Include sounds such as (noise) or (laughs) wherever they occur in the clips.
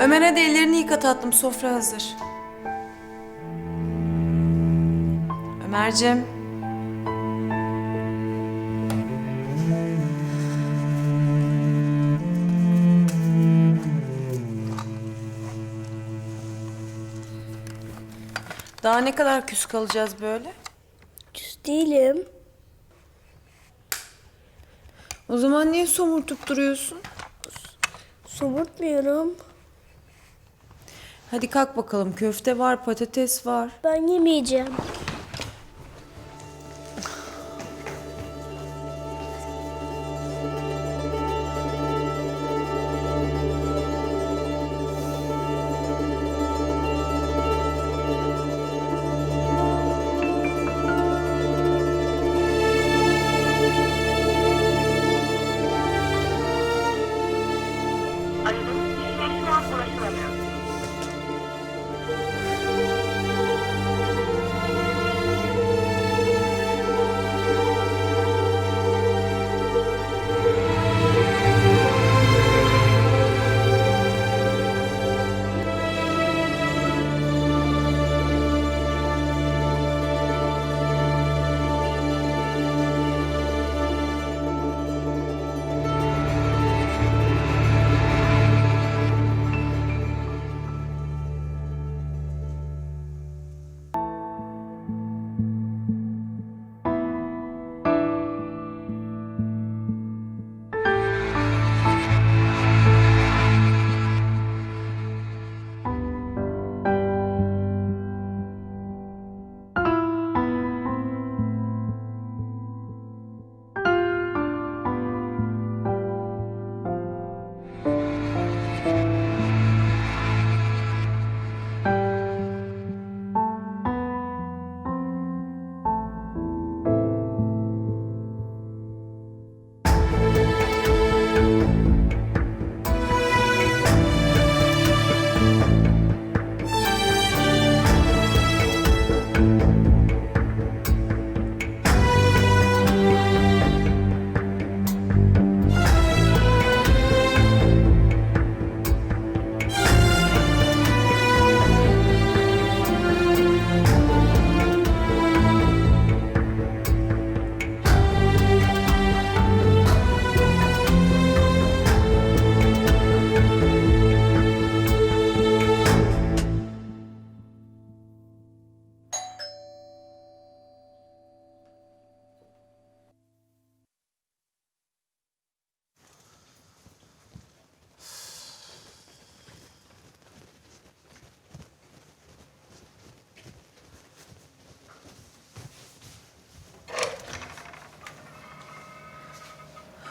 Ömer hadi ellerini yıka tatlım sofra hazır. Ömerciğim. Daha ne kadar küs kalacağız böyle? Küs değilim. O zaman niye somurtup duruyorsun? Somurtmuyorum. Hadi kalk bakalım köfte var, patates var. Ben yemeyeceğim.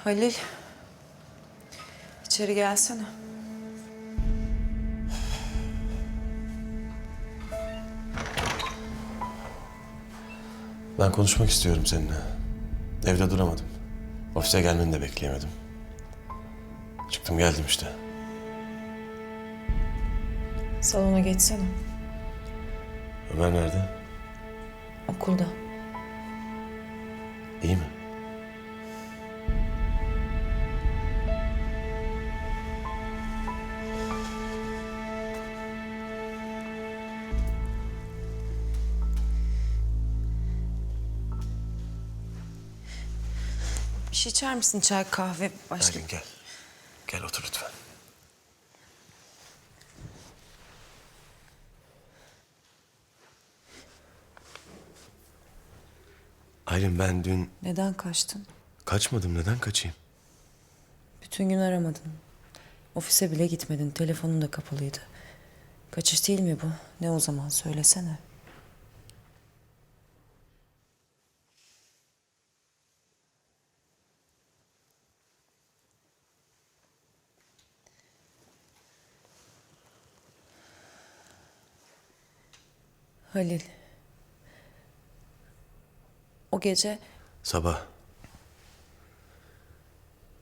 Halil. İçeri gelsene. Ben konuşmak istiyorum seninle. Evde duramadım. Ofise gelmeni de bekleyemedim. Çıktım geldim işte. Salona geçsene. Ömer nerede? Okulda. İyi mi? Şey içer misin? Çay, kahve, başka? Aylin gel. Gel otur lütfen. Aylin ben dün Neden kaçtın? kaçmadım. Neden kaçayım? Bütün gün aramadın. Ofise bile gitmedin. Telefonun da kapalıydı. Kaçış değil mi bu? Ne o zaman söylesene. Halil. O gece Sabah.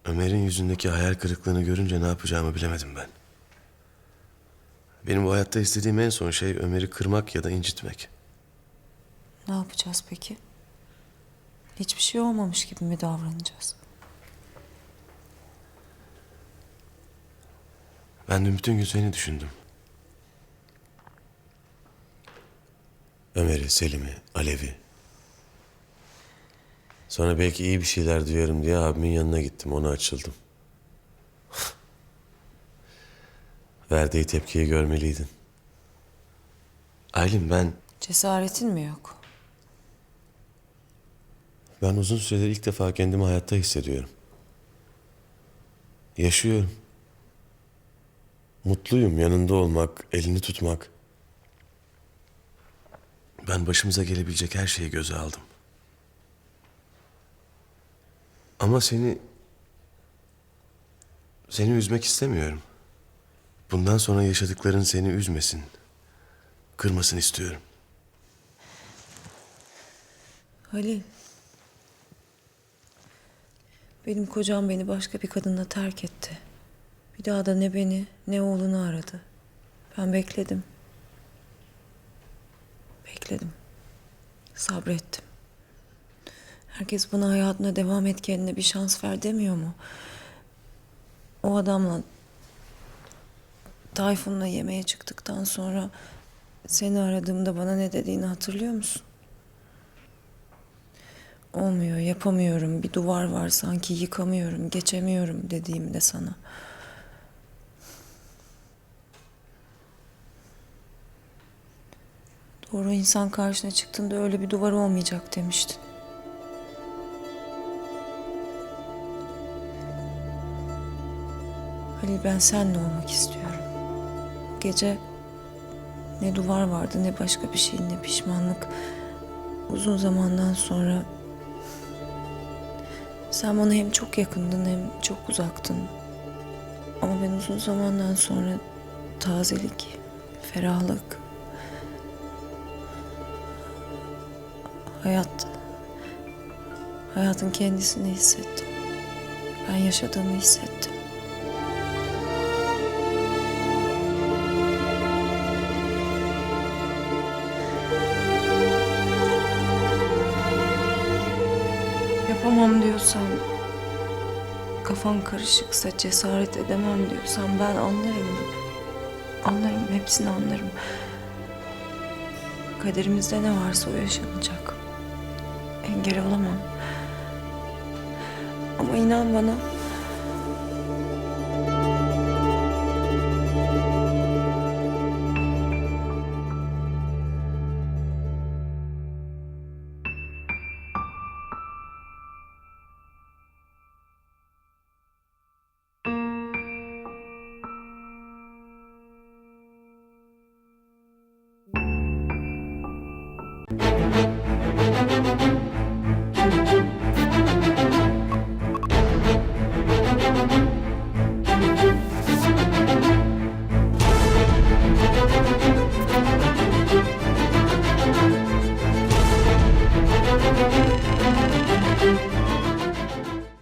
Ömer'in yüzündeki hayal kırıklığını görünce ne yapacağımı bilemedim ben. Benim bu hayatta istediğim en son şey Ömer'i kırmak ya da incitmek. ne yapacağız peki? Hiçbir şey olmamış gibi mi davranacağız? Ben dün bütün gün seni düşündüm. Ömer'i, Selim'i, Alev'i. Sonra belki iyi bir şeyler duyarım diye abimin yanına gittim. Ona açıldım. (laughs) Verdiği tepkiyi görmeliydin. Aylin ben, Cesaretin mi yok? ben uzun süredir ilk defa kendimi hayatta hissediyorum. Yaşıyorum. Mutluyum yanında olmak, elini tutmak. Ben başımıza gelebilecek her şeyi göze aldım. Ama seni... Seni üzmek istemiyorum. Bundan sonra yaşadıkların seni üzmesin. Kırmasın istiyorum. Halil. Benim kocam beni başka bir kadınla terk etti. Bir daha da ne beni ne oğlunu aradı. Ben bekledim. Bekledim. Sabrettim. Herkes bana hayatına devam et kendine bir şans ver demiyor mu? O adamla Tayfun'la yemeğe çıktıktan sonra seni aradığımda bana ne dediğini hatırlıyor musun? Olmuyor, yapamıyorum. Bir duvar var sanki yıkamıyorum, geçemiyorum dediğimde sana. Doğru insan karşına çıktığında öyle bir duvar olmayacak demiştin. Halil ben seninle olmak istiyorum. Gece ne duvar vardı ne başka bir şey ne pişmanlık. Uzun zamandan sonra sen bana hem çok yakındın hem çok uzaktın. Ama ben uzun zamandan sonra tazelik, ferahlık, hayat, hayatın kendisini hissettim. Ben yaşadığımı hissettim. Yapamam diyorsan, kafan karışıksa, cesaret edemem diyorsan ben anlarım. Anlarım, hepsini anlarım. Kaderimizde ne varsa o yaşanacak. Engel olamam. Ama inan bana